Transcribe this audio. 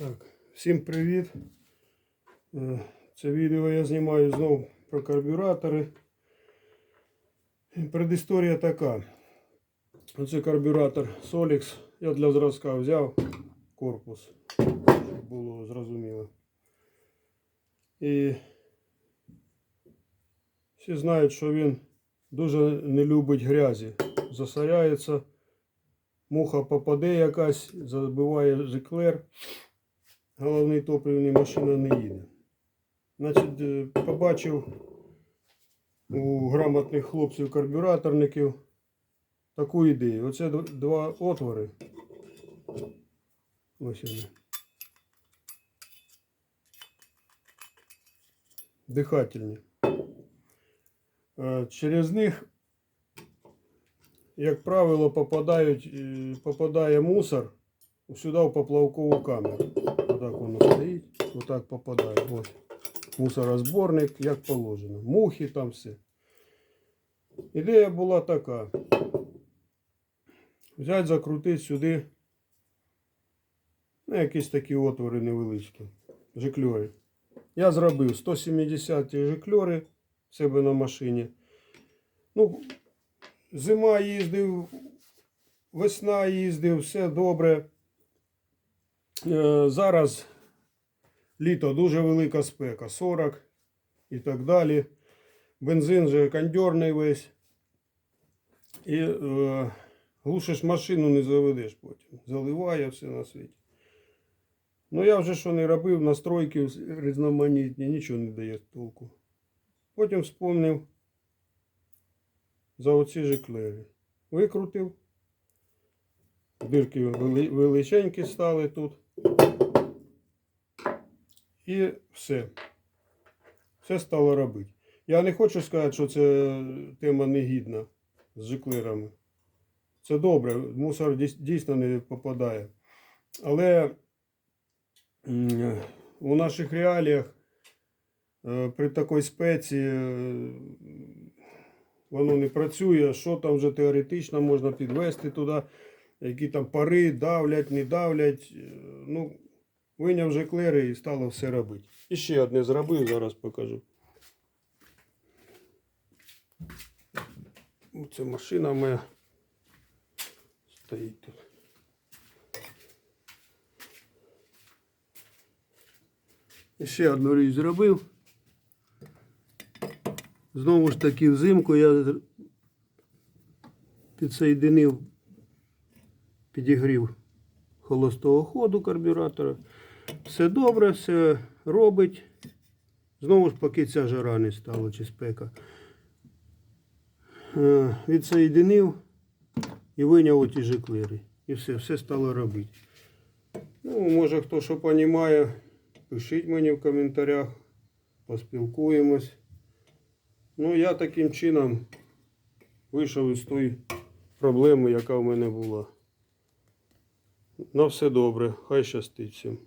Так, всім привіт. Е, Це відео я знімаю знову про карбюратори. Предісторія така. Оце карбюратор Solix. Я для зразка взяв корпус, щоб було зрозуміло. І всі знають, що він дуже не любить грязі. Засоряється, муха попаде якась, забиває жиклер головний топливний машина не їде. Значить, е, побачив у грамотних хлопців карбюраторників таку ідею. Оце два отвори. Ось вони. Дихательні. Е, Через них, як правило, попадають, е, попадає мусор сюди в поплавкову камеру. Отак воно стоїть, отак попадає. Ось. Мусорозборник, як положено. Мухи там все. Ідея була така. Взять, закрутити сюди ну, якісь такі отвори невеличкі. Жикльори. Я зробив 170 жикльори в себе на машині. Ну, зима їздив, весна їздив, все добре. Е, Зараз літо дуже велика спека, 40 і так далі. Бензин же кондьорний весь. І е, глушиш машину не заведеш потім. Заливає все на світі. Ну я вже що не робив, настройки різноманітні, нічого не дає толку. Потім вспомнив за оці же клеї. Викрутив. Дирки величенькі стали тут. І все. Все стало робити. Я не хочу сказати, що це тема негідна з жиклерами. Це добре, мусор дійсно не попадає. Але у наших реаліях е, при такій спеці е, воно не працює. Що там вже теоретично можна підвести туди, які там пари давлять, не давлять. Е, Ну, виняв вже клери і стало все робити. І ще одне зробив, зараз покажу. Це машина моя стоїть тут. І ще одну річ зробив. Знову ж таки взимку я підсоєдинив, підігрів холостого ходу карбюратора. Все добре, все робить. Знову ж поки ця жара не стала чи спека. Е, Відсоєдинив і виняв оті жиклери. І все, все стало робити. Ну, може хто що розуміє, пишіть мені в коментарях, поспілкуємось. Ну, я таким чином вийшов із тої проблеми, яка в мене була. На все добре, хай щастить всім.